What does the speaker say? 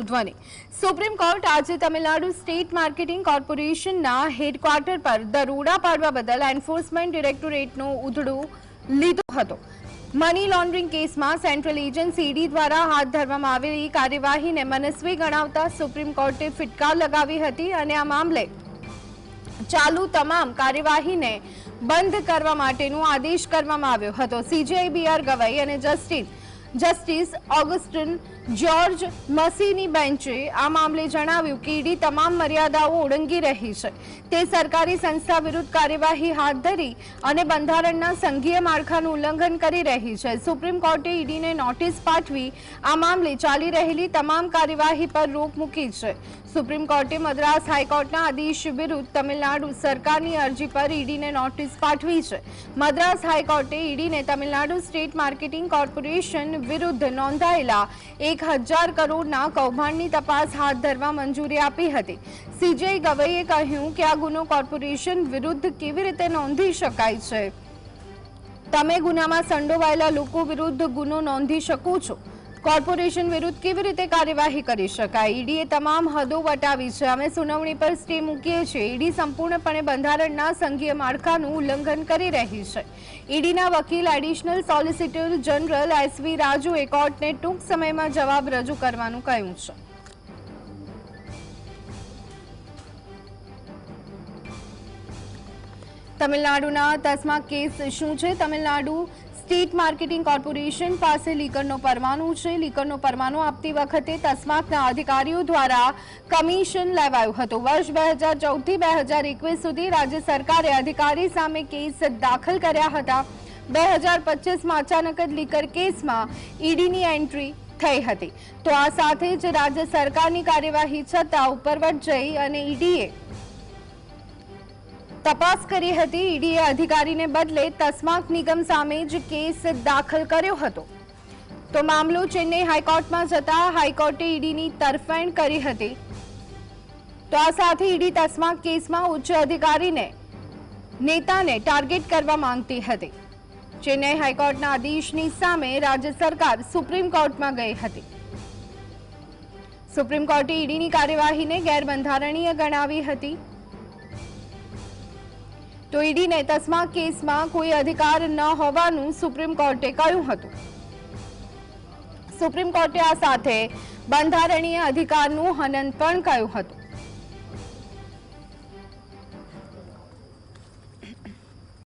ધ્વનિ supreme court આજે Tamil Nadu state marketing કોર્પોરેશનના હેડક્વાર્ટર પર દરોડા પાડવા બદલ એન્ફોર્સમેન્ટ ડિરેક્ટોરેટનો ઉધડો લીધો હતો. મની લોન્ડરિંગ કેસમાં સેન્ટ્રલ એજન્સી ઈડી દ્વારા હાથ ધરવામાં આવેલી કાર્યવાહીને મનસ્વી ગણાવતા સુપ્રીમ કોર્ટે ફિટકાર લગાવી હતી અને આ મામલે ચાલુ તમામ કાર્યવાહીને બંધ કરવા માટેનો આદેશ કરવામાં આવ્યો હતો. સીજીઆઈ બીઆર ગવાઈ અને જસ્ટિસ જસ્ટિસ ઓગસ્ટિન જ્યોર્જ મસીની બેન્ચે આ મામલે જણાવ્યું કે ઈડી તમામ મર્યાદાઓ ઓળંગી રહી છે. તે સરકારી સંસ્થા વિરુદ્ધ કાર્યવાહી હાથ ધરી અને બંધારણના સંઘીય માળખાનું ઉલ્લંઘન કરી રહી છે. સુપ્રીમ કોર્ટે ઈડીને નોટિસ પાઠવી આ મામલે ચાલી રહેલી તમામ કાર્યવાહી પર રોક મૂકી છે. સુપ્રીમ કોર્ટે મદ્રાસ હાઈકોર્ટના આદેશ વિરુદ્ધ તમિલનાડુ સરકારની અરજી પર ઈડીને નોટિસ પાઠવી છે. મદ્રાસ હાઈકોર્ટે ઈડીને તમિલનાડુ સ્ટેટ માર્કેટિંગ કોર્પોરેશન વિરુદ્ધ નોંધાયેલા એક હજાર કરોડના કૌભાંડની તપાસ હાથ ધરવા મંજૂરી આપી હતી. સીજેઆઈ ગવઈએ કહ્યું કે આ ગુનો કોર્પોરેશન વિરુદ્ધ કેવી રીતે નોંધી શકાય છે? તમે ગુનામાં સંડોવાયેલા લોકો વિરુદ્ધ ગુનો નોંધી શકો છો? કોર્પોરેશન વિરુદ્ધ કેવી રીતે કાર્યવાહી કરી શકાય? ઈડીએ તમામ હદો વટાવી છે. અમે સુનાવણી પર સ્ટે મૂકીએ છીએ. ઈડી સંપૂર્ણપણે બંધારણના સંઘીય માળખાનું ઉલ્લંઘન કરી રહી છે. ઈડીના વકીલ એડિશનલ સોલિસિટર જનરલ એસવી રાજુએ કોર્ટને ટૂંક સમયમાં જવાબ રજૂ કરવાનું કહ્યું છે. તમિલનાડુના તસ્મા કેસ શું છે? તમિલનાડુ સ્ટેટ માર્કેટિંગ કોર્પોરેશન પાસે લીકરનો પરવાનું છે. લીકરનો પરવાનો આપતી વખતે તસ્માકના અધિકારીઓ દ્વારા કમિશન લેવાયું હતું. વર્ષ બે હજાર ચૌદથી બે હજાર એકવીસ સુધી રાજ્ય સરકારે અધિકારી સામે કેસ દાખલ કર્યા હતા. બે હજાર પચીસમાં અચાનક જ લીકર કેસમાં ઈડીની એન્ટ્રી થઈ હતી. તો આ સાથે જ રાજ્ય સરકારની કાર્યવાહી છતાં ઉપરવટ જઈ અને ઈડીએ તપાસ કરી હતી ઈડીએ અધિકારીને બદલે તસ્માક નિગમ સામે જ કેસ દાખલ કર્યો હતો. તો મામલો ચેન્નઈ હાઈકોર્ટમાં જતા હાઈકોર્ટે ઈડીની તરફેણ કરી હતી. તો આ સાથે ઈડી તસ્માક કેસમાં ઉચ્ચ અધિકારીને, નેતાને ટાર્ગેટ કરવા માંગતી હતી. ચેન્નઈ હાઈકોર્ટના આદેશની સામે રાજ્ય સરકાર સુપ્રીમ કોર્ટમાં ગઈ હતી. સુપ્રીમ કોર્ટે ઈડીની કાર્યવાહીને ગેરબંધારણીય ગણાવી હતી. તો ઈડીને તસ્મા કેસમાં કોઈ અધિકાર ન હોવાનું સુપ્રીમ કોર્ટે કહ્યું હતું. સુપ્રીમ કોર્ટે આ સાથે બંધારણીય અધિકારનું હનન પણ કહ્યું હતું.